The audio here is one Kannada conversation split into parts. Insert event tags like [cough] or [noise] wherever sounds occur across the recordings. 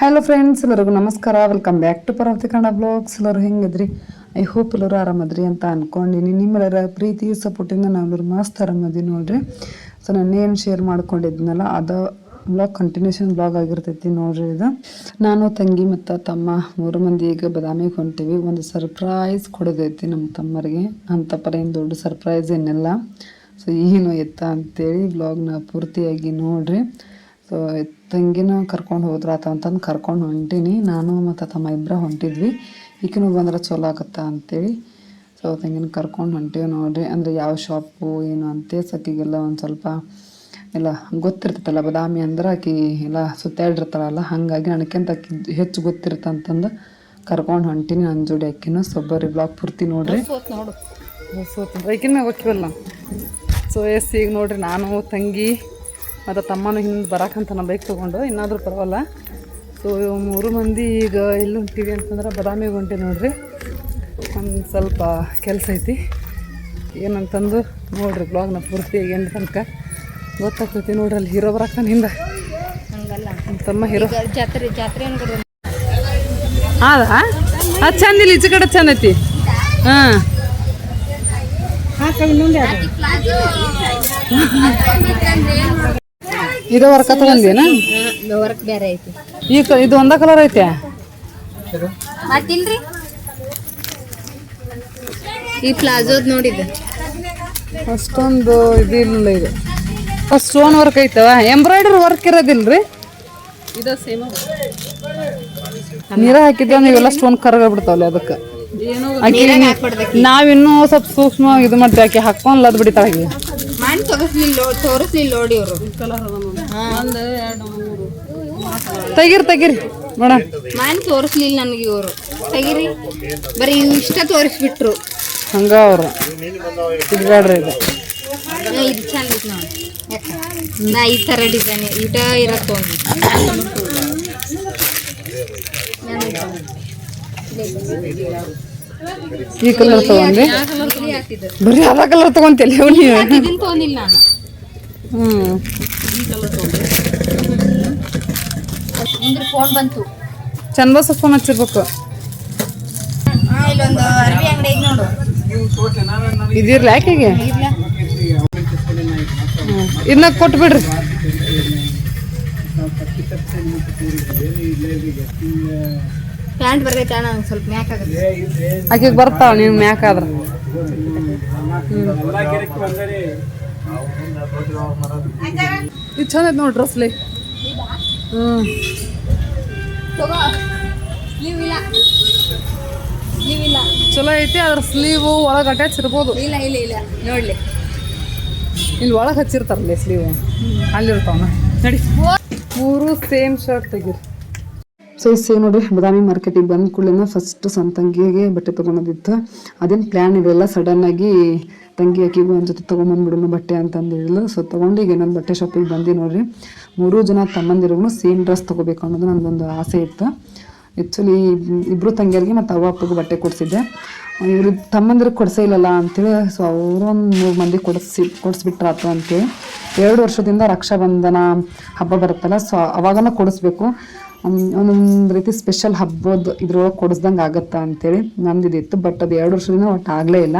ಹಲೋ ಫ್ರೆಂಡ್ಸ್ ಎಲ್ಲರಿಗೂ ನಮಸ್ಕಾರ. Welcome back to Parvati Kannada blogs ಎಲ್ಲರೂ ಹೆಂಗಿದ್ರಿ? ಐ ಹೋಪ್ ಎಲ್ಲರೂ ಆರಾಮದ್ರಿ ಅಂತ ಅನ್ಕೊಂಡಿನಿ. ನಿಮ್ಮೆಲ್ಲರ ಪ್ರೀತಿ ಸಪೋರ್ಟಿಂದ ನಾವೆಲ್ಲರೂ ಮಸ್ತ್ ಆರಾಮದಿ ನೋಡ್ರಿ. ಸೊ ನಾನೇನು ಶೇರ್ ಮಾಡ್ಕೊಂಡಿದ್ನಲ್ಲ, ಅದು ಬ್ಲಾಗ್ ಕಂಟಿನ್ಯೂಷನ್ ಬ್ಲಾಗ್ ಆಗಿರ್ತೈತಿ ನೋಡ್ರಿ ಇದು. ನಾನು, ತಂಗಿ ಮತ್ತು ತಮ್ಮ ಮೂರು ಮಂದಿ ಈಗ ಬದಾಮಿಗೆ ಹೊಂಟೀವಿ. ಒಂದು ಸರ್ಪ್ರೈಸ್ ಕೊಡೋದೈತಿ ನಮ್ಮ ತಮ್ಮರಿಗೆ. ಅಂತ ಪರ ಏನು ದೊಡ್ಡ ಸರ್ಪ್ರೈಸ್ ಏನಿಲ್ಲ. ಸೊ ಏನು ಎತ್ತ ಅಂತೇಳಿ ಬ್ಲಾಗ್ನ ಪೂರ್ತಿಯಾಗಿ ನೋಡ್ರಿ. ಸೊ ತಂಗಿನ ಕರ್ಕೊಂಡು ಹೋದ್ರಾತ ಅಂತಂದು ಕರ್ಕೊಂಡು ಹೊಂಟೀನಿ. ನಾನು ಮತ್ತು ತಮ್ಮ ಇಬ್ಬರ ಹೊಂಟಿದ್ವಿ. ಈಕಿನೂ ಬಂದ್ರೆ ಚಲೋ ಆಗತ್ತ ಅಂತೇಳಿ ಸೊ ತಂಗಿನ ಕರ್ಕೊಂಡು ಹೊಂಟೀವಿ ನೋಡಿರಿ. ಅಂದರೆ ಯಾವ ಶಾಪು, ಏನು ಅಂತೇಳಿ ಸಕ್ಕಿಗೆಲ್ಲ ಒಂದು ಸ್ವಲ್ಪ ಎಲ್ಲ ಗೊತ್ತಿರ್ತೈತಲ್ಲ, ಬದಾಮಿ ಅಂದ್ರೆ ಆಕಿ ಎಲ್ಲ ಸುತ್ತಾಡಿರ್ತಾಳಲ್ಲ, ಹಾಗಾಗಿ ನನಗಿಂತ ಆಕಿ ಹೆಚ್ಚು ಗೊತ್ತಿರ್ತಂತಂದು ಕರ್ಕೊಂಡು ಹೊಂಟೀನಿ ನನ್ನ ಜೋಡಿ ಆಕಿನೂ. ಸೊಬ್ಬರಿ ಬ್ಲಾಗ್ ಪೂರ್ತಿ ನೋಡಿರಿ. ನೋಡು. ಸೊ ಎಸ್, ಈಗ ನೋಡ್ರಿ ನಾನು ತಂಗಿ. ಮತ್ತು ತಮ್ಮನ ಹಿಂದೆ ಬರಾಕಂತ ನಾನು ಬೈಕ್ ತೊಗೊಂಡು ಇನ್ನಾದರೂ ಪರವಲ್ಲ ಸೊ ಮೂರು ಮಂದಿ ಈಗ ಎಲ್ಲಿ ಹೊಂಟೀವಿ ಅಂತಂದ್ರೆ ಬದಾಮಿಗೆ ಹೊಂಟಿ ನೋಡ್ರಿ ಒಂದು ಸ್ವಲ್ಪ ಕೆಲಸ ಐತಿ ಏನಂತಂದು ನೋಡ್ರಿ ಬ್ಲಾಗ್ನ ಪೂರ್ತಿ ಏನು ತನಕ ಗೊತ್ತಾಗ್ತೈತಿ ನೋಡ್ರಿ ಅಲ್ಲಿ ಹೀರೋ ಬರಾಕ್ತಾನೆ ಹಿಂದೆ ತಮ್ಮ ಹೀರೋ ಜಾತ್ರೆ ಜಾತ್ರೆ ಅದ ಹೌದಾ ಅದು ಚಂದ ಇಲ್ಲಿ ಈಚೆ ಕಡೆ ಚಂದ ಐತಿ ಹಾಂ ಇದು ವರ್ಕ ತಗೊಂಡೇನ ವರ್ಕ್ ಬೇರೆ ಐತಿ. ಈ ಕ- ಇದು ಒಂದ ಕಲರ್ ಐತೆ? ಮತ್ತಿಲ್ರಿ? ಈ ಪ್ಲಾಜೋದ್ ನೋಡಿದ ಅಷ್ಟೊಂದು ಇದಿಲ್ಲ ಇದು. ಸ್ಟೋನ್ ವರ್ಕ್ ಐತವ? ಎಂಬ್ರಾಯ್ಡರಿ ವರ್ಕ್ ಇರೋದಿಲ್ರಿ? ಇದು ಸೇಮ್ ನೀರ ಹಾಕಿದ್ದೆ ಇವೆಲ್ಲ ಸ್ಟೋನ್ ಕರಗ ಬಿಡ್ತಾವಲ್ಲ ಅದಕ್ಕೆ. ನಾವಿನ್ನೂ ಸ್ವಲ್ಪ ಸೂಕ್ಷ್ಮವಾಗಿ ಇದು ಮಾಡ್ತೀವಿ. ಆಕೆ ಹಾಕೊಂಡ್ ಲದ್ ನೋಡಿ ಅವರು ಈ ತೋರಿಸ್ಲಿಲ್ಲ ತೆಗಿರಿ ತೆಗಿರಿ. ನೋಡ ತೋರಿಸ್ಲಿಲ್ಲ ನನಗೆ ಇವರು. ತೆಗಿರಿ. ಬರೀ ಇವ್ ಇಷ್ಟ ತೋರಿಸ್ಬಿಟ್ರು. ಹಂಗ ಅವ್ರು. ಇದು ಬೇಡ್ರಿ ಇದು. ಹಾ, ಇದು ಚಂದ ಐತಿ ನೋಡಿ ನಾ ಈ ಥರ ಡಿಸೈನ್ ಇಟ ತೊಗೊಂಡಿ? ಈ ಕಲರ್ ತಗೊಂಡ್ರಿ ಬರೀ ಅದ ಕಲರ್ ತಗೊಂತಿಲ್ಲ ನೀವು. ಇದನ್ನ ತೊಗೊಂಡಿಲ್ಲ ನಾನು. ಫೋನ್ ಬಂತು ಚಂದ ಫೋನ್ ಹಚ್ಚಿರ್ಬೇಕು. ಇಲ್ಲೊಂದು ಅಂಗಡಿ ಇದಿರ್ಲಿ ಯಾಕೆಗೆ ಇದನ್ನ ಕೊಟ್ಬಿಡ್ರಿ. ಪ್ಯಾಂಟ್ ಸ್ವಲ್ಪ ಮ್ಯಾಕ್ ಆಗುತ್ತೆ ಆಕೆಗೆ ಬರ್ತಾವ ನೀವು ಮ್ಯಾಕ್ ಆದ್ರ. ಇದು ಚಂದ ಐತೆ ನೋಡಿ ಡ್ರೆಸ್ಲಿ ಹ್ಞೂ ತಗೋ. ಸ್ಲೀವ್ ಇಲ್ಲ ಸ್ಲೀವ್ ಇಲ್ಲ ಚಲೋ ಐತಿ ಅದ್ರ ಸ್ಲೀವು ಒಳಗೆ ಅಟ್ಯಾಚ್ ಇರ್ಬೋದು. ಇಲ್ಲ ಇಲ್ಲ ಇಲ್ಲ. ನೋಡ್ಲಿ. ಇಲ್ಲಿ ಒಳಗೆ ಹಚ್ಚಿರ್ತಾರಲ್ಲ ಸ್ಲೀವ್ ಅಲ್ಲಿರ್ತಾವನ. ನಡಿ. ಮೂರು ಸೇಮ್ ಶರ್ಟ್ ತೆಗೀರಿ. ಸೊ ಸೇಮ್ ನೋಡಿ ಬದಾಮಿ ಮಾರ್ಕೆಟಿಗೆ ಬಂದ ಕೂಡಲೇ ಫಸ್ಟ್ ಸಂತಂಗಿಗೆ ಬಟ್ಟೆ ತೊಗೊಳೋದಿತ್ತು ಅದೇನು ಪ್ಲ್ಯಾನ್ ಇದೆಲ್ಲ ಸಡನ್ ಆಗಿ ತಂಗಿ ಆಕಿಗೂ ಒಂದು ಜೊತೆ ತೊಗೊಂಬಂದ್ಬಿಡೋಣ ಬಟ್ಟೆ ಅಂತಂದು ಹೇಳಿದ್ಲು. ಸೊ ತೊಗೊಂಡು ಈಗ ಇನ್ನೊಂದು ಬಟ್ಟೆ ಶಾಪಿಗೆ ಬಂದು ನೋಡ್ರಿ. ಮೂರೂ ಜನ ತಮ್ಮಂದಿರೋನು ಸೇಮ್ ಡ್ರೆಸ್ ತೊಗೋಬೇಕು ಅನ್ನೋದು ನನ್ನದೊಂದು ಆಸೆ ಇತ್ತು. ಆ್ಯಕ್ಚುಲಿ ಇಬ್ಬರು ತಂಗಿಯರಿಗೆ ಮತ್ತು ಅವ್ವ ಅಪ್ಪಗೆ ಬಟ್ಟೆ ಕೊಡಿಸಿದ್ದೆ. ಇವ್ರು ತಮ್ಮಂದಿರಿಗೆ ಕೊಡಿಸೇ ಇಲ್ಲಲ್ಲ ಅಂತೇಳಿ ಸೊ ಅವರೊಂದು ಮೂರು ಮಂದಿ ಕೊಡಿಸಿ, ಕೊಡಿಸ್ಬಿಟ್ರಾತು ಅಂತೇಳಿ. ಎರಡು ವರ್ಷದಿಂದ ರಕ್ಷಾಬಂಧನ ಹಬ್ಬ ಬರುತ್ತಲ್ಲ ಸೊ ಅವಾಗನ ಕೊಡಿಸ್ಬೇಕು. ಒಂದೊಂದು ರೀತಿ ಸ್ಪೆಷಲ್ ಹಬ್ಬದ ಇದ್ರೊಳಗೆ ಕೊಡಿಸ್ದಂಗೆ ಆಗತ್ತಾ ಅಂತೇಳಿ ನಂದಿದಿತ್ತು. ಬಟ್ ಅದು ಎರಡು ವರ್ಷದಿಂದ ಒಟ್ಟು ಆಗಲೇ ಇಲ್ಲ.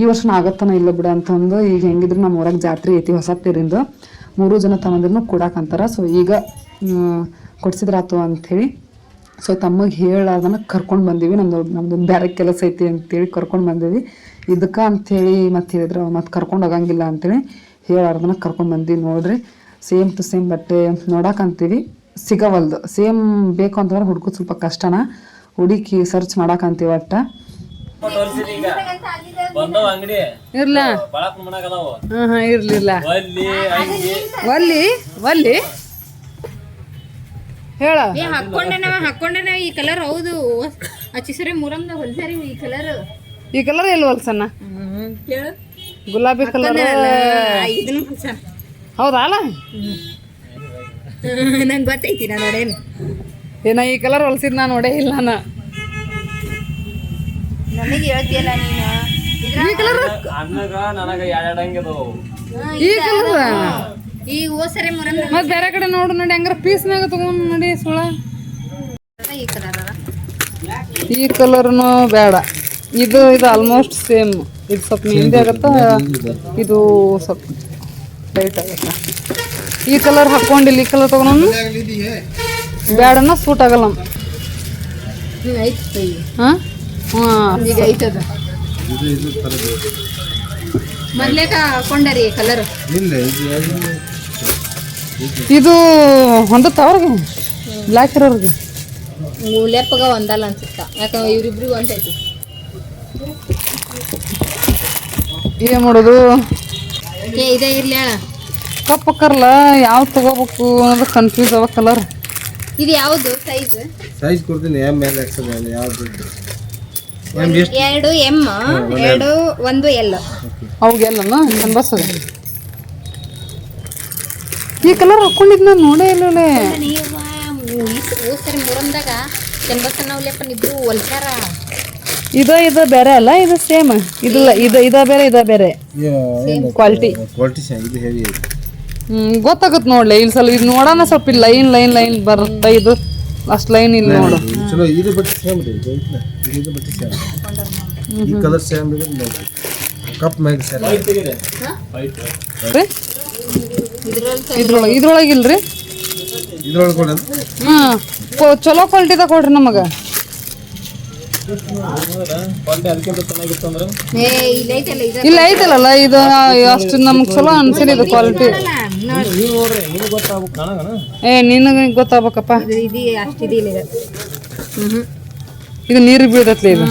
ಈ ವರ್ಷನ ಆಗತ್ತನ ಇಲ್ಲ ಬಿಡ ಅಂತಂದು ಈಗ ಹೆಂಗಿದ್ರು ನಮ್ಮ ಊರಾಗ ಜಾತ್ರೆ ಐತಿ ಹೊಸ ತೇರಿಂದು. ಮೂರು ಜನ ತಮ್ಮಂದಿರ್ನು ಕೊಡಾಕಂತಾರ ಸೊ ಈಗ ಕೊಡ್ಸಿದ್ರಾತು ಅಂಥೇಳಿ ಸೊ ತಮಗೆ ಹೇಳೋದನ್ನ ಕರ್ಕೊಂಡು ಬಂದೀವಿ. ನಮ್ಮದು ನಮ್ದು ಬೇರೆ ಕೆಲಸ ಐತಿ ಅಂತೇಳಿ ಕರ್ಕೊಂಡು ಬಂದೀವಿ. ಇದಕ್ಕೆ ಅಂಥೇಳಿ ಮತ್ತೆ ಹೇಳಿದ್ರೆ, ಮತ್ತೆ ಕರ್ಕೊಂಡು ಹೋಗಂಗಿಲ್ಲ ಅಂತೇಳಿ ಹೇಳಾರ್ದನ್ನ ಕರ್ಕೊಂಡು ಬಂದೀವಿ ನೋಡ್ರಿ. ಸೇಮ್ ಟು ಸೇಮ್ ಬಟ್ಟೆ ನೋಡಕ್ಕಂತೀವಿ ಸಿಗವಲ್ದು. ಸೇಮ್ ಬೇಕು ಅಂತಂದ್ರೆ ಹುಡ್ಕೋದು ಸ್ವಲ್ಪ ಕಷ್ಟನ. ಹುಡುಕಿ ಸರ್ಚ್ ಮಾಡಕ್ಕಂತೀವಿ ಒಟ್ಟ. ಇರ್ಲ. ಹಾಂ ಹಾಂ ಇರ್ಲಿಲ್ಲ ಒಲ್ಲಿ ಒಲ್ಲಿ ಹೇಳ. ಹಾಕೊಂಡೆನ ನಾವ ಈ ಕಲರ್ ಹೌದು. ಹಚ್ಚಿಸ್ರೆ ಮುರಂದ ಹೊಲ್ಸಾರಿ ಈ ಕಲರ್ ಈ ಕಲರ್ ಎಲ್ಲಿ ಹೊಲ್ಸಣ್ಣ? ಕೇಳು ಗುಲಾಬಿ ಕಲರ್ ಹೌದಾ ಅಲ್ಲ? ನಂಗೆ ಗೊತ್ತೈತಿ ನಾನು ನೋಡೇನು. ಏನ ಈ ಕಲರ್ ಹೊಲ್ಸಿದ್ ನಾನು ನೋಡೇ ಇಲ್ಲ ನಾನು. ನನಗೆ ಹೇಳ್ತೀಯಲ್ಲ ನೀನು. ಈ ಕಲರ್? ಅಣ್ಣಗ ನನಗ ಈ ಕಲರ್ ಈ ಓಸರಿ ಮುರಂ ಮತ್ ಬೇರೆ ಕಡೆ ನೋಡು ನೋಡಿ ಹಂಗಾರ ಪೀಸ್ ಮ್ಯಾಗ ತಗೊಂಡ್ ನೋಡಿ ಸುಳ. ಈ ಕಲರ್ ಈ ಕಲರ್ನು ಬೇಡ. ಇದು ಇದು ಆಲ್ಮೋಸ್ಟ್ ಸೇಮ್ ಇದು ಸ್ವಲ್ಪ ಮೆಹಂದಿ ಆಗತ್ತ? ಇದು ಸ್ವಲ್ಪ ಲೈಟ್ ಆಗತ್ತ? ಈ ಕಲರ್ ಹಾಕೊಂಡಿಲ್ಲ ಈ ಕಲರ್ ತಗೊಂಡು ಬೇಡನ ಸೂಟ್ ಆಗಲ್ಲ. ಹಾ ಹಾಂ? ಹಾಂ ಈಗ ಐತದ. ಮೊದ್ಲೇಕ ಕೊಂಡರಿ ಕಲರ್ ಇದು ಹೊಂದತ್ತವ್ರಿಗೆ ಬ್ಲ್ಯಾಕ್ ಇರೋರಿಗೆ? ಲೆಪ್ಪಗ ಒಂದಲ್ಲ ಅನ್ಸುತ್ತ. ಯಾಕಂದ್ರೆ ಇವ್ರಿಬ್ರಿಗೂ ಒಂದೈತಿ ಏನು ಮಾಡೋದು. ಏ ಇದೇ ಇರ್ಲಿ ಹೇಳ. ಕಪ್ಪು ಕರ್ಲ ಯಾವ್ದು ತಗೋಬೇಕು ಅನ್ನೋದು ಕನ್ಫ್ಯೂಸ್ ಅವ ಕಲರ್ ಇದು ಯಾವುದು? ಸೈಜ್ ಸೈಜ್ ಕೊಡ್ತೀನಿ ಎಂ ಎಲ್ ಎಕ್ಸ್ ಎಲ್ ಯಾವ್ದು? ಎರಡು ಎಂ ಎರಡು ಒಂದು ಎಲ್. ಅವಾಗೆಲ್ಲನ ಬಸ್ ಈ ಕಲರ್ ಹಾಕೊಂಡಿದ್ ನಾನು ನೋಡೇ ಇಲ್ಲ ಸರಿ ಮೂರಂದಾಗ ಚೆನ್ಬಸ್ ನಾವು ಲೆಪ್ಪನ್ ಇಬ್ರು ಹೊಲ್ಸ್ಯಾರ ಇದ ಇದ ಬೇರೆ ಅಲ್ಲ? ಇದು ಸೇಮ್ ಇದು ಇದ ಇದ ಬೇರೆ ಇದ ಬೇರೆ. ಕ್ವಾಲಿಟಿ ಕ್ವಾಲಿಟಿ ಇದು ಹೆವಿ ಹ್ಮ್ ಗೊತ್ತಾಗುತ್ತೆ ನೋಡ್ಲಿ. ಇಲ್ಲಿ ಸ್ವಲ್ಪ ಇದು ನೋಡೋಣ ಸ್ವಲ್ಪ ಲೈನ್ ಲೈನ್ ಲೈನ್ ಬರುತ್ತೆ ಇದು? ಅಷ್ಟು ಲೈನ್ ಇಲ್ಲ ನೋಡು. ಚಲೋ ಇದು ಬಟ್ಟೆ ಸೇಮ್ ರೀ ಇದು ಐತ್ಲ, ಇದು ಇದು ಬಟ್ಟೆ ಸೇಮ್ ಈ ಕಲರ್ ಸೇಮ್ ಇದೆ ನೋಡಿ. ಕಪ್ ಮ್ಯಾಗ ಸೇಮ್? ಇದ್ರೊಳಗೆ ಇದ್ರೊಳಗೆ ಇಲ್ರಿ? ಇದ್ರೊಳಗೆ ಕೊಡೋದು? ಹಾಂ ಚಲೋ ಕ್ವಾಲಿಟಿದಾಗ ಕೊಡ್ರಿ ನಮಗೆ. ಇಲ್ಲ ಐತಲ್ಲ ಇದು. ಇಲ್ಲ ಐತಲ್ಲ ಇದು ಅಷ್ಟು ನಮ್ಗೆ ಚಲೋ ಅನ್ಸಿಲ್ಲ ಇದು ಕ್ವಾಲಿಟಿ ಏ ನಿನಗೆ ಗೊತ್ತಾಗ್ಬೇಕಪ್ಪ. ಇದು ನೀರು ಇಲ್ಲ ಇದು ಹ್ಮ್ ಇದು ನೀರಿಗೆ ಬೀಳ್ತೈತ್ಲಿ ಇದು?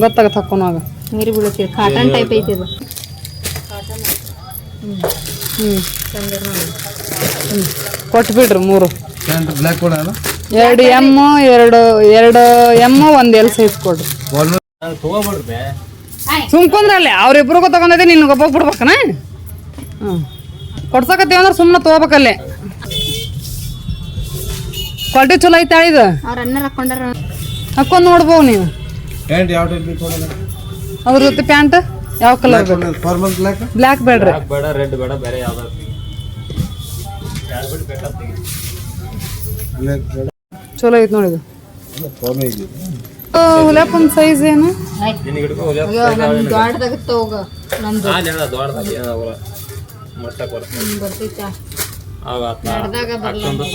ಗೊತ್ತಾಗತ್ತೆ ಹಾಕೋನಾಗ ನೀರು ಬೀಳುತ್ತೆ ಕಾಟನ್ ಟೈಪ್ ಐತಿ ಇದು. ಹ್ಞೂ ಕೊಟ್ಟು ಬಿಡ್ರಿ ಮೂರು. ಬ್ಲ್ಯಾಕ್ ಎರಡು ಎಂ ಎರಡು ಎರಡು ಎಂ ಒಂದು ಎಲ್ ಸೈಜ್ ಕೊಡ್ರಿ ನಾನು ಸುಮ್ಕೊಂದ್ರಲ್ಲಿ ಅವ್ರಿಬ್ರಿಗೂ ತಗೊಂಡೈತೆ ನಿನ್ಗೆ ಒಬ್ಬ ಬಿಡ್ಬೇಕನ? ಹ್ಞೂ ಕೊಡ್ಸಕತ್ತೀವಿ ಅಂದ್ರೆ ಸುಮ್ಮನೆ ತೊಗೋಬೇಕಲ್ಲೇ. ಕ್ವಾಲಿಟಿ ಚಲೋ ಐತೆ ಇದು. ಹಾಕೊಂಡ್ ನೋಡ್ಬೋ ನೋಡ್ಬೋದು ನೀವು ಅದ್ರ ಜೊತೆ ಪ್ಯಾಂಟ್ ಯಾವ ಕಲರ್ ಬ್ಲ್ಯಾಕ್ ಬೇಡ್ರಿ. ಚಲೋ ಐತೆ ನೋಡಿ ಇದು. ಫಾರ್ಮಲ್ ಇದೆ. ಹುಲಪ್ಪನ್ ಸೈಜ್ ಏನು?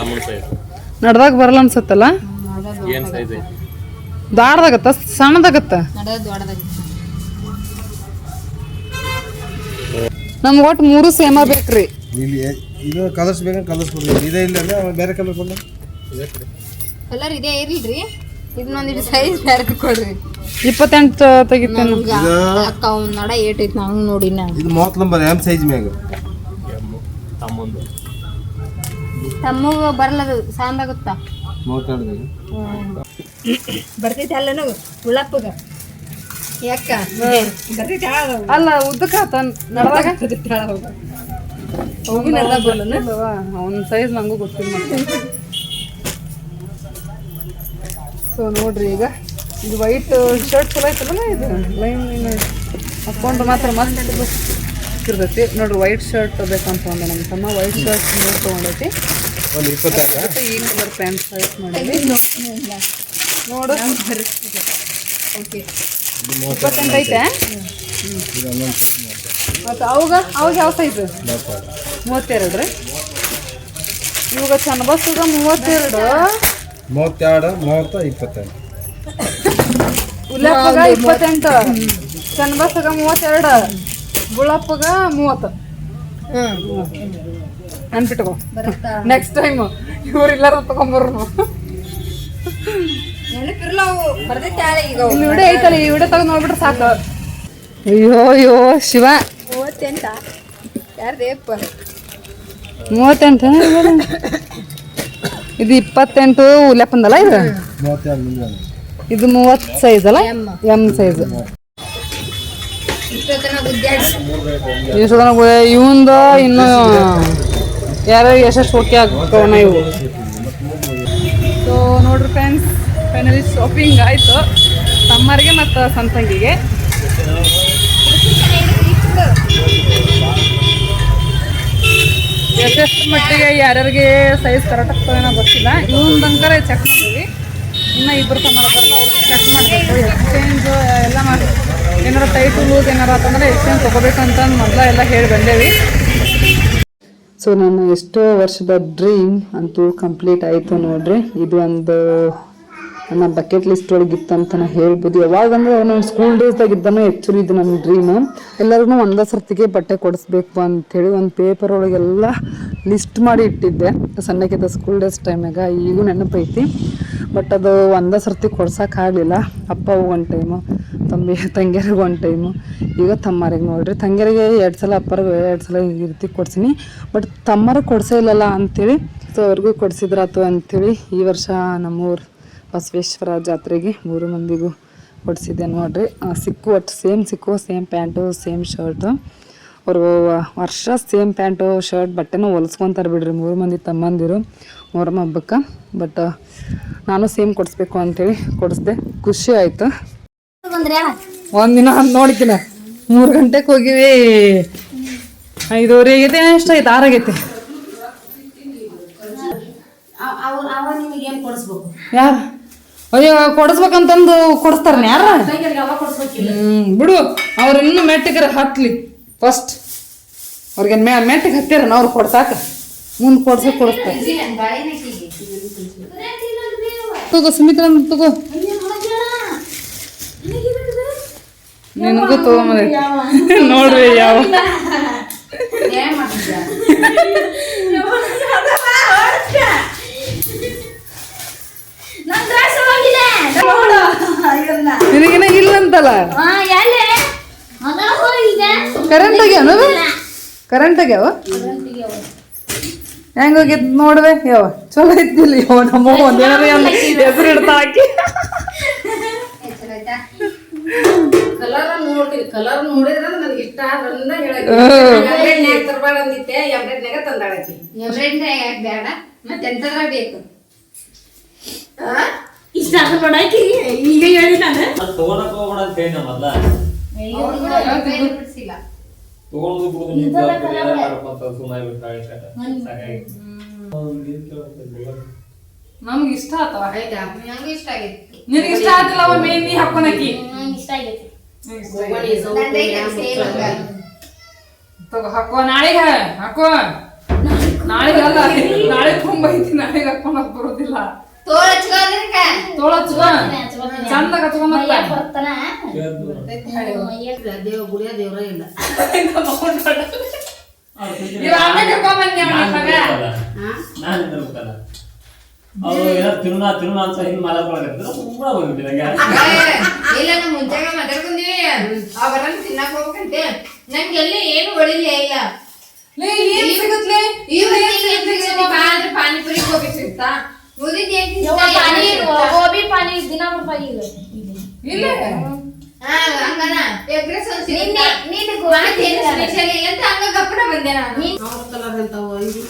ದೊಡ್ಡದಾಗಿ ನಡ್ದಾಗ ಬರಲ್ಲ ಅನ್ಸತ್ತಲ್ಲ? ದಾಡ್ದಾಗತ್ತ ಸಣ್ಣದಾಗತ್ತ? ನಡ ನಮ್ಗೆ ಒಟ್ಟು ಮೂರು ಸೇಮ ಬೇಕ್ರಿ. ಇಲ್ಲಿ ಇದು ಕಲರ್ಸ್ ಬೇಕಂದ್ರೆ ಕಲರ್ಸ್ ಇದೇ ಇಲ್ಲ ಬೇರೆ ಕಲರ್ ಕೊಡೋಣ ಕಲರ್ ಇದೇ ಇರ್ಲಿಲ್ರಿ ಇದನ್ನೊಂದಿಟ್ಟು ಸೈಜ್ ಬೇರೆ ಕೊಡ್ರಿ. ಇಪ್ಪತ್ತೆಂಟು ತೆಗಿತೇನೆ. ಈಗ ಅಕ್ಕ ಅವ್ನ ನಡ ಏಟ್ ಐತಿ ನಂಗೆ ನೋಡಿ ನಾ ಇದು ಮೂವತ್ತು ನಂಬರ್ ಎಂ ಸೈಜ್ ಮ್ಯಾಗ. ತಮ್ಮಂದು. ತಮ್ಮಗ ಬರಲ್ಲದು ಸಾಂದಾಗುತ್ತ ಮೂವತ್ತೆರಡು ಬರ್ತೈತಿ ಅಲ್ಲನು ಉಳಪ್ಪಗ ಯಾಕ? ಬರ್ತೈತಿ ಅಲ್ಲ ಉದ್ದಕ್ಕ ಆತ ನಡ್ದಾಗ? ಅವನ ಸೈಜ್ ನಂಗೂ ಗೊತ್ತಿಲ್ಲ ಮತ್ತೆ. ಸೊ ನೋಡ್ರಿ ಈಗ. ಇದು ವೈಟ್ ಶರ್ಟ್ ಚಲೋ ಐತಲ್ಲ ಇದು? ಲೈನ್ ಲೈನ್ ಹಾಕೊಂಡು ಮಾತ್ರ ಮಸ್ತಿರ್ತೈತಿ ನೋಡ್ರಿ ವೈಟ್ ಶರ್ಟ್ ಬೇಕಂತ ಒಂದು ನಮ್ಮ ತಮ್ಮ ವೈಟ್ ಶರ್ಟ್ ಮೂರು ತೊಗೊಂಡೈತಿ. ಮತ್ತೆ ಈ ಕಲರ್ ಪ್ಯಾಂಟ್ ಸೈಜ್ ಮಾಡೀವಿ ನೋಡು. ಇಪ್ಪತ್ತೆಂಟು ಐತೆ? ಮತ್ತು ಅವಾಗ ಅವಾಗ ಯಾವ ಸೈಜ್ ಮೂವತ್ತೆರಡು ರೀ ಇವಾಗ ಚನ್ನಬಸ್ಗ ಮೂವತ್ತೆರಡು. ಮೂವತ್ತೆರಡು ಮೂವತ್ತು ಇಪ್ಪತ್ತೆರಡು ಉಲ್ಲಪ್ಪಗ ಇಪ್ಪತ್ತೆಂಟು. ಚನ್ನಬಸ್ಗ ಮೂವತ್ತೆರಡು. ಗುಳಪ್ಪಗ ಮೂವತ್ತು. ನೆನ್ಪಿಟ್ಕೋ ನೆಕ್ಸ್ಟ್ ಟೈಮ್ ಇವ್ರು ಇಲ್ಲಾರ ತಗೊಂಬರ್ರು. ನೆನಪಿರ್ಲ ಅವು? ಬರ್ತೈತಿ ಆಳೆ ಈಗ ಇಲ್ಲಿ ವಿಡಿಯೋ ಐತಲ್ಲ ಈ ವಿಡಿಯೋ ತಗೊಂಡ್ ನೋಡ್ಬಿಟ್ರೆ ಸಾಕು. ಅಯ್ಯೋ ಅಯ್ಯೋ ಶಿವ. ಮೂವತ್ತೆಂಟ? ಯಾರ್ದೇಪ್ಪ ಮೂವತ್ತೆಂಟು. ಇದು ಇಪ್ಪತ್ತೆಂಟು ಉಲ್ಯಪ್ಪಂದಲ್ಲ ಇದು? ಇದು ಮೂವತ್ತು ಸೈಜ್ ಅಲ್ಲ? ಎಂ. ಸೈಜ್ ಇಷ್ಟೊತ್ತನ ಇವಂದ ಇನ್ನು ಯಾರು ಎಷ್ಟೆಷ್ಟು ಓಕೆ ಆಗ್ತಾವನ ಇವು? ಸೊ ನೋಡ್ರಿ ಫ್ರೆಂಡ್ಸ್ ಫೈನಲಿ ಶಾಪಿಂಗ್ ಆಯಿತು. ತಮ್ಮರಿಗೆ ಮತ್ತು ಸಂತಂಗಿಗೆ. ಎಷ್ಟೆಷ್ಟು ಮಟ್ಟಿಗೆ ಯಾರ್ಯಾರಿಗೆ ಸೈಜ್ ಕರೆಕ್ಟ್ ಆಗ್ತವೇನೋ ಗೊತ್ತಿಲ್ಲ. ತನಕ ಚೆಕ್ ಮಾಡಿದ್ವಿ ಇನ್ನೂ ಇಬ್ಬರು ತಮ್ಮರಲ್ಲ ಚೆಕ್ ಮಾಡಬೇಕು. ಎಕ್ಸ್ಚೇಂಜ್ ಎಲ್ಲ ಮಾಡಿ. ಏನಾರ ಟೈಟು ಲೂಸ್ ಏನಾರ ಆತಂದ್ರೆ ಎಕ್ಸ್ಚೇಂಜ್ ತೊಗೋಬೇಕಂತ ಮೊದಲ ಎಲ್ಲ ಹೇಳಿ ಬಂದೇವಿ. ಸೊ ನನ್ನ ಎಷ್ಟೋ ವರ್ಷದ ಡ್ರೀಮ್ ಅಂತೂ ಕಂಪ್ಲೀಟ್ ಆಯಿತು ನೋಡ್ರಿ. ಇದು ಒಂದು ನನ್ನ ಬಕೆಟ್ ಲಿಸ್ಟ್ ಒಳಗೆ ಅಂತ ನಾನು ಹೇಳ್ಬೋದು. ಯಾವಾಗಂದ್ರೆ ನಾನು ಸ್ಕೂಲ್ ಡೇಸ್ದಾಗ ಇದ್ದಾನೆ ಆ್ಯಕ್ಚುಲಿ ಇದು ನನ್ನ ಡ್ರೀಮ್ ಎಲ್ಲರಿಗೂ ಒಂದೇ ಸರ್ತಿಗೆ ಬಟ್ಟೆ ಕೊಡಿಸ್ಬೇಕು ಅಂತೇಳಿ ಒಂದು ಪೇಪರ್ ಒಳಗೆಲ್ಲ ಲಿಸ್ಟ್ ಮಾಡಿ ಇಟ್ಟಿದ್ದೆ. ಸಣ್ಣಕ್ಕಿದ್ದ ಸ್ಕೂಲ್ ಡೇಸ್ ಟೈಮ್ಯಾಗ ಈಗೂ ನೆನಪೈತಿ. ಬಟ್ ಅದು ಒಂದೇ ಸರ್ತಿ ಕೊಡ್ಸೋಕ್ಕಾಗಲಿಲ್ಲ ಅಪ್ಪ ಒಂದು ಟೈಮು ತಂಬಿ, ತಂಗಿಯರಿಗೆ ಒಂದು ಟೈಮು ಈಗ ತಮ್ಮರಿಗೆ ನೋಡ್ರಿ, ತಂಗಿಯರಿಗೆ ಎರಡು ಸಲ, ಅಪ್ಪರಿಗೆ ಎರಡು ಸಲ ಈ ರೀತಿ ಕೊಡ್ಸೀನಿ. ಬಟ್ ತಮ್ಮರಿಗೆ ಕೊಡ್ಸೇ ಇಲ್ಲಲ್ಲ ಅಂಥೇಳಿ ಸೊ ಅವ್ರಿಗೂ ಕೊಡಿಸಿದ್ರಾತು ಅಂಥೇಳಿ ಈ ವರ್ಷ ನಮ್ಮೂರು ಬಸವೇಶ್ವರ ಜಾತ್ರೆಗೆ ಮೂರು ಮಂದಿಗೂ ಕೊಡಿಸಿದ್ದೆ ನೋಡ್ರಿ. ಸಿಕ್ಕು ಒಟ್ಟು ಸೇಮ್ ಸಿಕ್ಕು ಸೇಮ್ ಪ್ಯಾಂಟು ಸೇಮ್ ಶರ್ಟು. ಅವರು ವರ್ಷ ಸೇಮ್ ಪ್ಯಾಂಟು ಶರ್ಟ್ ಬಟ್ಟೆನೂ ಹೊಲ್ಸ್ಕೊತಾರೆ ಬಿಡ್ರಿ. ಮೂರು ಮಂದಿ ತಮ್ಮಂದಿರು ಮೂರಮ್ಮ ಹಬ್ಬಕ್ಕೆ. ಬಟ್ ನಾನು ಸೇಮ್ ಕೊಡಿಸ್ಬೇಕು ಅಂತೇಳಿ ಕೊಡಿಸ್ದೆ. ಖುಷಿ ಆಯಿತು. ಒಂದಿನ ನೋಡಿಕಿನ ಮೂರು ಗಂಟೆಗೆ ಹೋಗಿವಿ. ಐದೂವರೆ ಆಗೈತೆ ಎಷ್ಟಾಗೈತೆ ಆರಾಗೈತೆ ಯಾರು? ಅಯ್ಯೋ ಕೊಡಿಸ್ಬೇಕಂತಂದು ಕೊಡಿಸ್ತಾರ ಯಾರ? ಹ್ಮ್ ಬಿಡು. ಅವ್ರ ಇನ್ನು ಮೆಟ್ಟಿಗರ ಹತ್ಲಿ. ಫಸ್ಟ್ ಅವ್ರಿಗೆ ಮೆ ಮೆಟ್ಟಿಗೆ ಹತ್ತಿರ ಅವ್ರು ಕೊಡ್ಸಾಕ. ಮುಂದೆ ಕೊಡ್ಸ ಕೊಡಿಸ್ತಾರೆ. ತಗೋ ಸುಮಿತ್ರ ತಗೋ. ನಿನಗೂ ತಗೊಂಬಂದ ನೋಡ್ರಿ ಯಾವ? ನಿನಗಿನ ಇಲ್ಲ. ಅಂತಲ್ಲ ಕರೆಂಟ್ ಆಗ್ಯಾವ ಕರೆಂಟ್ ಆಗ್ಯಾವ ಹೆಂಗ ಹೋಗಿದ್ ನೋಡ್ವೆ? ಯಾವ ಚಲೋ ಇದ್ದಿಲ್ಲ ಯಾವ ನಮ್ಮ ಒಂದೇನಾರ ಹೆಸರು ಇಡ್ತಾ ಹಾಕಿ. ಕಲರ್ ನೋಡಿ ಕಲರ್ ನೋಡಿದ್ರ ನನಗೆ ಇಷ್ಟ ಆದ್ರಿಂದ ಹೇಳಕ್ಕೆ. ತಂದಾಳಕಿ ಬೇಡ? ಮತ್ತೆ ಎಂತದ್ರ ಬೇಕು ಇಷ್ಟ ಆಗ ಮಾಡಾಕಿ ಈಗ ಹೇಳಿ ನಾನು. ತಗೊಳಕ್ ಹೋಗ್ಬೇಡ ಅಂತ ಹೇಳಿ ನಾ ಮೊದ್ಲ ಬಿಡಿಸಿಲ್ಲ. ತಗೊಂಡು ಬಿಡುದು ನಿಂತು ಹೋಗ್ತದೆ, ಏನಾರ ಮಾಡ್ಕೊಂತ ಸುಮ್ನಾಗಿ ಬಿಟ್ಟಾಗ ಸಾಕಾಗಿ ನಮ್ಗೆ ಇಷ್ಟ ಆತವ ನಂಗೂ ಇಷ್ಟ ಆಗೈತಿ ನಿನಗೆ ಇಷ್ಟ ಅವ ನೀ ಇಷ್ಟ ತಗೋ ಹಾಕೋ ನಾಳೆಗೆ ಹಾಕೋ. ನಾಳೆಗೆ ಅಲ್ಲ ನಾಳೆ ತುಂಬ ಐತಿ ನಾಳೆಗೆ ಹಾಕೊಳಕ್ ಬರೋದಿಲ್ಲ ತೋಳ ಹಚ್ಕೊಂಡ್ರಿಕ ತೋಳ ಹಚ್ಕೋ ಚಂದ ದೇವ ಗುಡಿಯ ದೇವ್ರ ಇಲ್ಲ. ಇವ ಆಮೇಲೆ ಬಂದೆ ಅವ್ನಿಗೆ ಮಗ. ನಾನು ಇರ್ಬೇಕಲ್ಲ? ಅವ್ರು ಏನೋ ತಿರುಣ ತಿರುಣ ಅಂತ ಹಿಂಗ್ ಮಾತಾಡ್ಕೊಳಕತ್ತಿದ್ರು ಇಲ್ಲ ನಾವು ಮುಂಚೆಗೆ ಮಾತಾಡ್ಕೊಂಡ್ವಿ. ತಿನ್ನಕ್ ಹೋಗ್ಬೇಕಂತೆ. ನಂಗೆ ಎಲ್ಲಿ ಏನು ಹೊಡಿಲಿಲ್ಲ ಇಲ್ಲ. ಲೇ, ಏನ್? ಇವ್ರು ಅಂದ್ರೆ ಪಾನಿಪುರಿ ಹೋಗಿ ಸಿಗ್ತಾ. ಗೋಬಿ ಪಾನಿ ದಿನ ರೂಪಾಯಿ ಈಗ ಇಲ್ಲ. ಹಾ ಹಂಗನ ಎಗ್ರೆಸ್ ಒಂದ್ ನೀನು ಮತ್ತೇನು ಸ್ಪೆಷಲ್ ಇಲ್ಲ ಅಂತ ಹಂಗ ಬಂದೆ ನಾನು. ಅವ್ರ ಕಲರ್ ಅಂತಾವ ಇದು.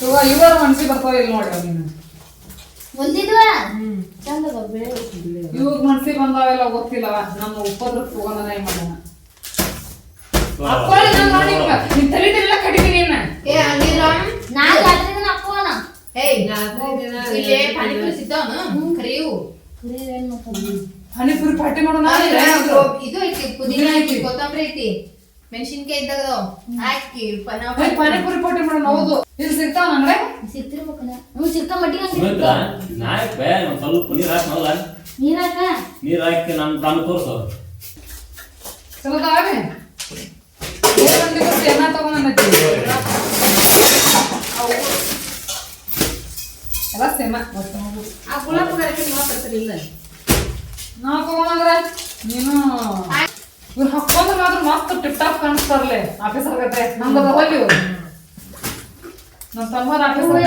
ತಗೋ ಇವರು ಮನ್ಸಿಗೆ ಬರ್ತಾವ ಇಲ್ಲಿ ನೋಡಿ ನೀನು ಮುಂದಿದ್ವಾ ಚಂದ ಬೆಳೆ ಇವಾಗ ಮನ್ಸಿಗೆ ಬಂದಾವೆಲ್ಲ ಗೊತ್ತಿಲ್ಲ. ನಮ್ಮ ಉಪದ್ರ ತಗೊಂಡನ ಏನ್ ಮಾಡೋಣ? ಅಪ್ಪ ನಾನು ನೋಡಿ. ನಿನ್ ತಲೆ ಕಡಿತೀನಿ. ಏ ಹಂಗಿಲ್ಲ ನಾ ಪಾನಿಪುರಿ ಪಾರ್ಟಿ ಮಾಡೋಣ? ಇದು ಐತಿ ಪುದೀನ ಐತಿ. ಕೊತ್ತಂಬರಿ ಐತಿ. ಮೆಣಸಿನ್ಕಾಯಿ ಇದ್ದಾಗ ಹಾಕಿ ಪಾನಿಪುರಿ ಪಾರ್ಟಿ ಮಾಡೋಣ ಹೌದು. ಇಲ್ಲಿ ಸಿಗ್ತಾವ ಹ್ಞೂ ಸಿಕ್ಕ ಮಟ್ಟಿಗೆ ನಾಯಕ್ ಬೇ ಒಂದ್ ಸ್ವಲ್ಪ ನೀರ್ ನೀರ್ ಹಾಕಿ? ನನ್ ತಾನು ತೋರ್ಸು. ಚಲೋ ಎಣ್ಣ ತಗೊಂಬಂದೈತಿ ಎಲ್ಲ ಸೇಮ. ಆ ಗುಲಾಬ್ ಗರಿಕೆ ನೀವು ತರ್ತಿರಿಲ್ಲ ನಾ ನೀನು ಇವ್ರು ಹಾಕೊಂಡ್ರೆ ಮಾತ್ರ ಮಸ್ತ್ ಟಿಪ್ ಟಾಪ್ ಕಾಣಿಸ್ತಾರಲೆ ಆಫೀಸರ್ ಗತೆ ನಮ್ದು ಹೋಗಿ ನಮ್ಮ ತಮ್ಮನ ಆಫೀಸರ್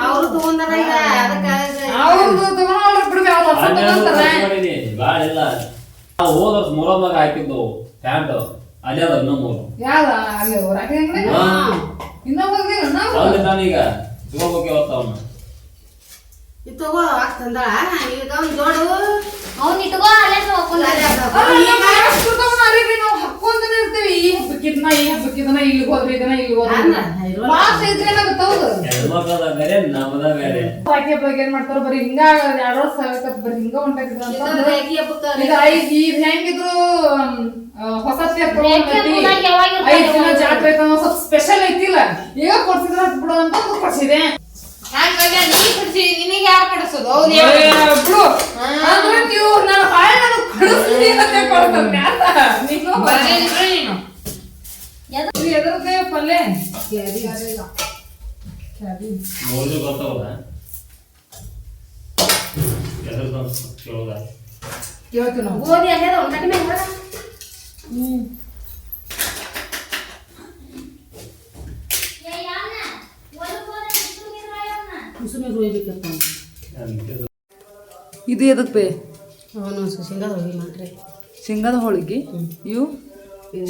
ಅವ್ರು? ತಗೊಂಡಾರ ಈಗ ಅದಕ್ಕೆ ಅವ್ರದ್ದು ತಗೊಂಡ್ರೆ ಬಿಡ್ಬೇಕು ಅವ್ರು ತಗೊಂತಾರೆ ಇಲ್ಲ ಹೋದ ಹಾಕಿದ್ದು ಪ್ಯಾಂಟ್. ಅದೇ ಅದ ಇನ್ನೂ ಮೂರು? ಯಾವ್ದ? ಅಲ್ಲಿ ಹೊರಗೆ. ಇನ್ನೂ ಹೋಗ್ಲಿಲ್ಲ ನಾವು ಅಲ್ಲಿ ತಾನೀಗ ತಗೋಬೇಕು ಅವನ್ನ ಇದು ತಗೋ ತಂದಾಳ ಈಗ ಒಂದ್ ಜೋಡು ಅವ್ನ ಇಟ್ಕೋ ಅಲ್ಲೇ ನಾವು ಇರ್ತೀವಿ. ಈ ಹಬ್ಬಕ್ಕಿದ್ನ ಈ ಹಬ್ಬಕ್ಕಿದ್ನ ಇಲ್ಲಿ ಹೋದ್ರಿ ಇದನ್ನ ಇಲ್ಲಿ ಹೋದ್ರೆ ಇದ್ರೆ ಹೌದು ಹೆಣ್ಮಕ್ಳದ ಬೇರೆ ನಮ್ಮದ ಬೇರೆ ರಾಖಿ ಹಬ್ಬದಾಗ ಏನ್ ಮಾಡ್ತಾರ ಬರೀ ಹಿಂಗ ಯಾರೋ ಸಾವಿರ ಬರೀ ಹಿಂಗ ಹೊಂಟಾಗಿದ್ರು ಅಂತ ಇದು ಐದ್ ಇದ್ ಹೆಂಗಿದ್ರು ಹೊಸ ಐದ್ ದಿನ ಜಾತ್ರೆ ಸ್ವಲ್ಪ ಸ್ಪೆಷಲ್ ಐತಿಲ್ಲ. ಈಗ ಕೊಡ್ಸಿದ್ರ ಬಿಡು ಅಂತ ಕೊಡ್ಸಿದೆ. ನಿನಗೆ ಯಾರು ಕೊಡಿಸೋದು? ಅಂದ್ರೆ ನೀವು ನಾನು? ಹಾಳೆ ಅಂತ ಕೊಡ್ತಾರೆ ಇದು ಗೋಧಿ ಅಲ್ಲೇ ಒಂದ್ ಕಡಿಮೆ ಇದು ಎದಕ್ಕೆ ಬೇ ಶೇಂಗಾದ ಹೋಳಿಗೆ ಮಾಡ್ರಿ. ಶೇಂಗಾದ ಹೋಳಿಗೆ? ಇವು?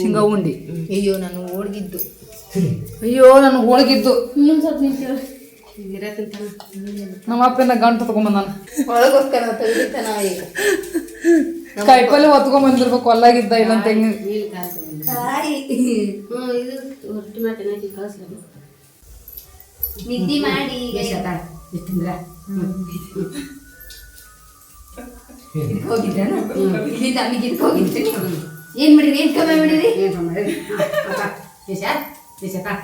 ಶೇಂಗಾ ಉಂಡಿ? ಅಯ್ಯೋ ನಾನು ಓಡ್ಗಿದ್ದು ಅಯ್ಯೋ ನನ್ನ ಹೋಳಿಗಿದ್ದು. ನಮ್ಮ ಅಪ್ಪನ ಗಂಟು ತಗೊಂಬಂದಾನ ಒಳಗೋಸ್ಕರ [laughs] ಕಾಯಿಪಲ್ಲೆ ಹೊತ್ಕೊಂಡ್ ಬಂದಿರ್ಬೇಕು ಹೊಲ್ಲಾಗಿದ್ದ ಇಲ್ಲ ಅಂತ ಹೆಂಗ ನಿದ್ದೆ ಮಾಡಿ ಹೋಗಿದ್ದೆ. ಏನ್ ಮಾಡಿರಿ? ಏನ್ ಕಮ್ಮಿ ಮಾಡಿರಿ? ಏನು ಮಾಡಿ ದೇಶ ದೇಶ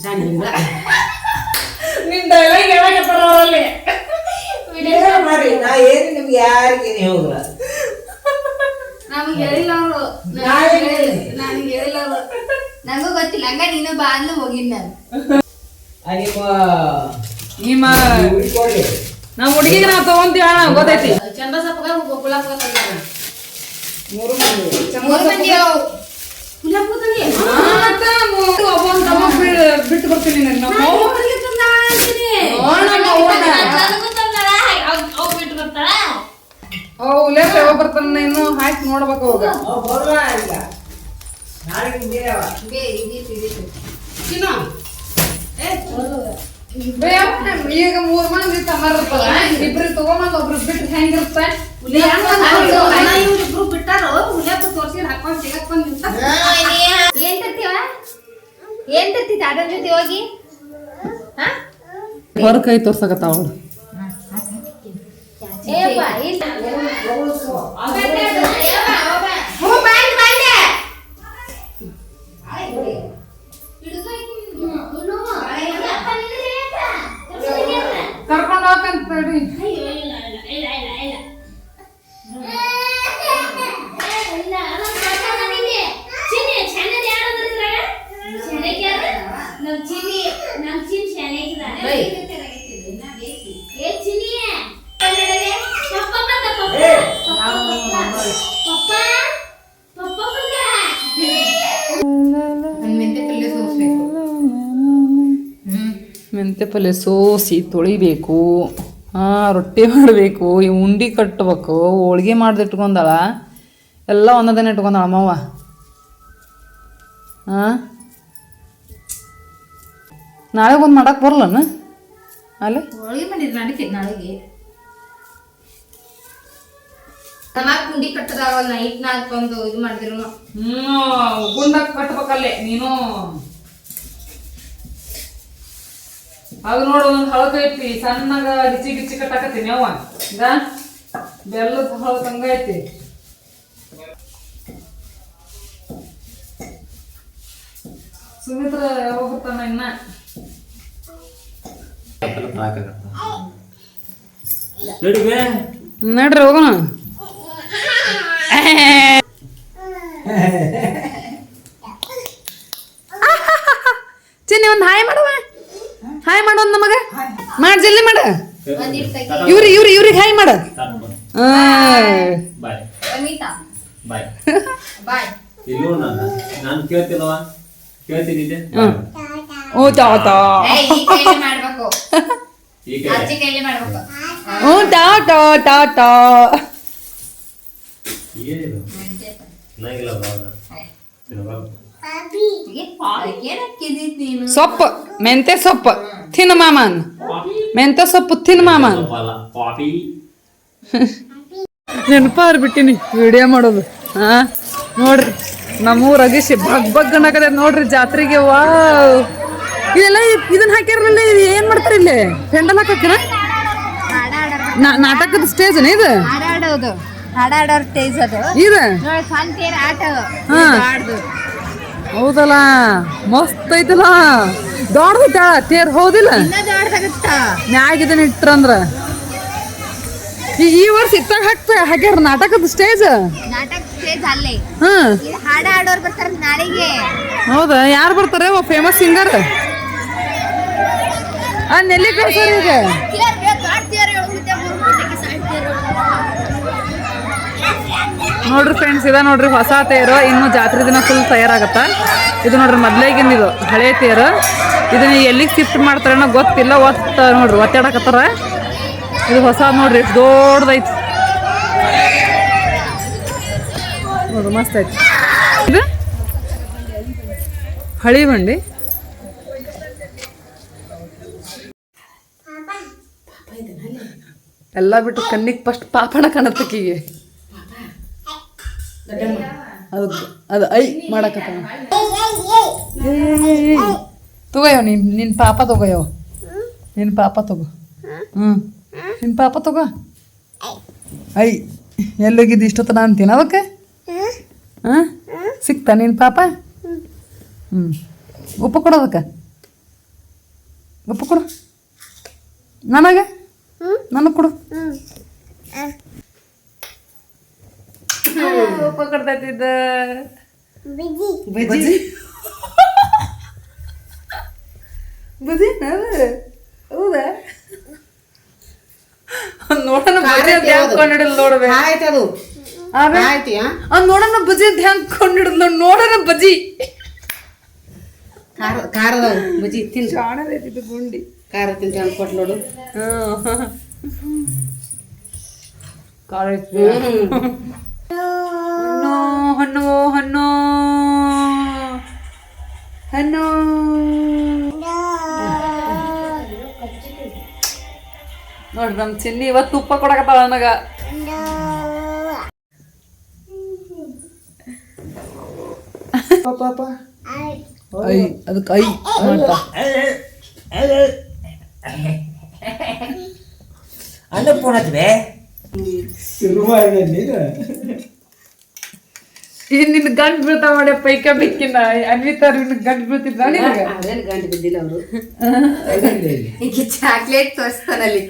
ಚೆನ್ನಾಗಿಲ್ಲ ನಿನ್ ಡೈಲಾಗ್ ಹೇಳಕತ್ತಾರ ಅವರಲ್ಲಿ ಮಾಡಿ ನಾ ಏನು ನಿಮ್ಗೆ ಯಾರಿಗೇನು ಹೋಗಲ್ಲ ನಮಗೆ ಹೇಳಿಲ್ಲ ಅವರು ನಾವೇ ಹೇಳಿಲ್ಲ. ನನಗೆ ಹೇಳಿಲ್ಲ ಅವರು ನಂಗೂ ಗೊತ್ತಿಲ್ಲ ಹಂಗ ನೀನು ಬಾ ಅಂದು ಹೋಗಿನ್ ನಾನು ಆ ನಿಮ್ಮ ನಿಮ್ಮ ಹುಡುಕೊಡ್ಲಿ ನಮ್ಮ ಹುಡುಗಿಗೆ ನಾವು ತಗೊಂತೀವ ಗೊತ್ತೈತಿ ಚಂದ ಸಪ್ಪಗ ಗುಲಾಬ್ ತಂದಾರ ಮೂರು ಮಂದಿ ಮೂರು ಮಂದಿ ಬಿಟ್ಟು ಬರ್ತೀನಿ ನಿನ್ನ ನಮ್ಮ ಅವ್- ಉಲ್ಲೇಖ ಯಾವಾಗ ಬರ್ತಾನ ಇನ್ನು ಹಾಕಿ ನೋಡ್ಬೇಕು ಅವಾಗ. ಅವ್ ಬರಲ್ಲ ಈಗ ಬೇ ಬೇ, ಮೂರ್ ಮಂದಿ ಇರ್ತದ ಇಬ್ರು ತಗೊಂಬಂದ್ ಒಬ್ರು ಬಿಟ್ಟು ಹೆಂಗಿರುತ್ತ ಇವ್ರಿಬ್ರು ಬಿಟ್ಟಾರು ಹುಲಿಯಪ್ಪ ತೋರ್ಸಿ ಹಾಕೊಂಡ್ ಸಿಗಕ್ಕೊಂಡ್ ಬಂದ್ ಏನ್ ತರ್ತೀವ ಏನ್ ತರ್ತಿ ತಾತನ ಜೊತೆ ಹೋಗಿ? ಹಾ? ಹೊರ ಕೈ ತೋರ್ಸಕತ್ತಾವ ಅವಳು. ಏಪ್ಪ ಇಲ್ಲ ಕರ್ಕೊಂಡ್ ಹೋಗ್ಯಾರ. ಪಲ್ಯ ಸೋಸಿ ತೊಳಿಬೇಕು. ರೊಟ್ಟಿ ಮಾಡಬೇಕು. ಈ ಉಂಡಿ ಕಟ್ಟಬೇಕು ಹೋಳ್ಗೆ ಮಾಡ್ದಿಟ್ಕೊಂಡಾಳ. ಎಲ್ಲ ಒಂದದನ್ನ ಇಟ್ಕೊಂಡಾಳ ಅಮ್ಮವ್ವ ಹಾಂ ನಾಳೆ ಒಂದು ಮಾಡಕ್ಕೆ ಬರಲನ ಅಲ್ಲೇ ಹೋಳಿಗೆ ಮಾಡಿದ್ರು ನಡೀತೈತಿ ನಾಳೆಗೆ. ನಮ್ಮ ಕುಂಡಿ ಕಟ್ಟದಾಗ ನೈಟ್ ನಾಲ್ಕೊಂದು ಇದು ಮಾಡಿದ್ರು ಹ್ಞೂ ಗುಂಡಕ್ಕೆ ಕಟ್ಬೇಕಲ್ಲೇ ನೀನು. ಅದು ನೋಡು ಒಂದು ಹಳಕ ಐತಿ. ಸಣ್ಣಗ ಗಿಚಿ ಗಿಚ್ಚಿ ಕಟ್ಟಾಕತ್ತೀನಿ ಅವ್ವ. ಈಗ ಬೆಲ್ಲದ ಹಳಕ ಹಂಗ ಐತಿ. ಸುಮಿತ್ರ ಯಾವಾಗ ಬರ್ತಾನ ಇನ್ನ? ನೋಡ್ರಿ ನಡ್ರಿ ಹೋಗೋಣ. [laughs] ಚಿನ್ನಿ ಒಂದು ಹಾಯ್ ಮಾಡುವ. ಹಾಯ್ ಮಾಡು ಒಂದು ನಮಗ. ಮಾಡ್ ಜಲ್ದಿ ಮಾಡ. ಇವ್ರಿ ಇವ್ರಿ ಇವ್ರಿಗೆ ಹಾಯ್ ಮಾಡ. ಓ ಮಾಡ್ಬೇಕು. ಓ ಟಾಟಾ ಟಾಟಾ ಏನಿದು? ಸೊಪ್ಪು ಮೆಂತೆ ಸೊಪ್ಪು. ತಿನ್ ಮಾಮನ್. ಮೆಂತೆ ಸೊಪ್ಪು ತಿನ್ [laughs] ಮಾಮನ್. ನೆನಪಾರ್ ಬಿಟ್ಟಿನಿ ವಿಡಿಯೋ ಮಾಡೋದು. ಹಾ? ನೋಡ್ರಿ ನಮ್ಮೂರ ಅಗಿಸಿ ಬಗ್ ಬಗ್ ಅನ್ನಕತ್ತೆ ನೋಡ್ರಿ ಜಾತ್ರೆಗೆ. ವಾ ಇದೆಲ್ಲ ಇದನ್ನ ಹಾಕ್ಯಾರಲ್ಲ ಇದು ಏನ್ ಮಾಡ್ತಾರೆ ಇಲ್ಲಿ? ಪೆಂಡಲ್ ಹಾಕಿರ ನಾಟಕದ ಸ್ಟೇಜ್ ಇದು? ಹಾಡಾಡೋದು. ಹಾಡಾಡೋರ್ ಸ್ಟೇಜ್ ಅದು. ಇದು? ಆಟ. ಹೌದಲ್ಲ? ಮಸ್ತ್ ಐತಲ್ಲ? ದೊಡ್ಡದ ತೇರ್ ಹೌದಿಲ್ಲ? ನ್ಯಾಗಿದನ್ ಇಟ್ರಂದ್ರ? ಈ ವರ್ಷ ಇತ್ತಾಗ ಹಾಕ್ತ ಹಾಕ್ಯಾರ ನಾಟಕದ ಸ್ಟೇಜ್ ಹೌದಾ? ಯಾರು ಬರ್ತಾರೆ? ಫೇಮಸ್ ಸಿಂಗರ್ ಆ ನೆಲ್ಲಿ ಕಳ್ಸಾರ ಈಗ? ನೋಡ್ರಿ ಫ್ರೆಂಡ್ಸ್ ಇದ ನೋಡ್ರಿ ಹೊಸ ತೇರು. ಇನ್ನು ಜಾತ್ರೆ ದಿನ ಫುಲ್ ತಯಾರಾಗತ್ತ? ಇದು ನೋಡ್ರಿ ಮೊದ್ಲೇಗಿಂದ ಇದು ಹಳೆ ತೇರು. ಇದನ್ನ ಎಲ್ಲಿಗೆ ಶಿಫ್ಟ್ ಮಾಡ್ತಾರೇನೋ ಗೊತ್ತಿಲ್ಲ. ಒತ್ತ ನೋಡ್ರಿ, ಒತ್ತಾಡಕತ್ತಾರ. ಇದು ಹೊಸ ನೋಡ್ರಿ, ದೊಡ್ಡದೈತಿ. ನೋಡ್ರಿ, ಮಸ್ತ್ ಐತಿ. ಇದು ಹಳಿ ಬಂಡಿ. ಎಲ್ಲ ಬಿಟ್ಟು ಕಣ್ಣಿಗೆ ಫಸ್ಟ್ ಪಾಪಣ ಕಾಣತ್ತಕ್ಕಿಗೆ. ಅದು ಅದು ಐ ಮಾಡಕತ್ತ ತಗೋಯೋ ನೀನ್ ನಿನ್ ಪಾಪ ತಗೋಯೋ. ನಿನ್ ಪಾಪ ತಗೋ. ಹ್ಮ್? ನಿನ್ ಪಾಪ ತಗೋ. ಐ. ಎಲ್ಲೋಗಿದ್ದು ಇಷ್ಟೊತ್ತನ ಅಂತೀನಿ ಅವಕ್ಕೆ ಹಾಂ ಸಿಕ್ತಾ ನಿನ್ ಪಾಪ? ಹ್ಞೂ ಉಪ್ಪು ಕೊಡೋದಕ್ಕೆ ಉಪ್ಪು ಕೊಡು. ನನಗೆ? ನನಗೆ ಕೊಡು. ಉಪ್ಪ ಕೊಡ್ತೈತಿದ್ದ ಬಜಿ ಬಜ್ಜಿ. ಹೌದಾ? ನೋಡೋಣ ಬಜಿ ಅಂತ ಹೆಂಗ್ ಕೊಂಡಿಡಲ್ ನೋಡ್ಬೇ ಆಯ್ತು ಅದು. ಆಯ್ತು ಆ? ನೋಡೋಣ ಬಜ್ಜಿ ಅಂತ ಹೆಂಗ್ ಕೊಂಡಿಡಲ್ ನೋಡ್ ನೋಡೋಣ ಬಜಿ ಖಾರ ಖಾರದ ಬಜ್ಜಿ ತಿನ್ ಕಾಣದೈತಿದ್ದು ಗುಂಡಿ. ಖಾರ ತಿಂತ ಕೊಟ್ಟು ನೋಡು. ಕಾಲೇಜ್ ಹಣ್ಣು ಹಣ್ಣು ಹಣ್ಣು ಹಣ್ಣು ನೋಡ್ರಿ ನಮ್ ಚಿನ್ನಿ ಇವತ್ತು ತುಪ್ಪ ಕೊಡಕತ್ತಾಳ ನನಗ. ಪಾಪ ಐ ಅದಕ್ಕೆ ಐ. ಮಾಡ್ತಾ. ಅನ್ನ ಫೋನ್ ಹಚ್ಬೇ ಈ ನಿನ್ ಗಂಟ್ ಬೀಳ್ತಾ ಮಾಡಿ ಪೈಕ ಬಿಕ್ಕಿನ ಅನ್ವಿತಾರ ನಿನ್ ಗಂಟ್ ಬೀಳ್ತಿದ್ದ ಅದೇನು ಗಂಟು ಬಿದ್ದಿಲ್ಲ ಅವರು. ಚಾಕ್ಲೇಟ್ ತೋರಿಸ್ತಾನಲ್ಲಿ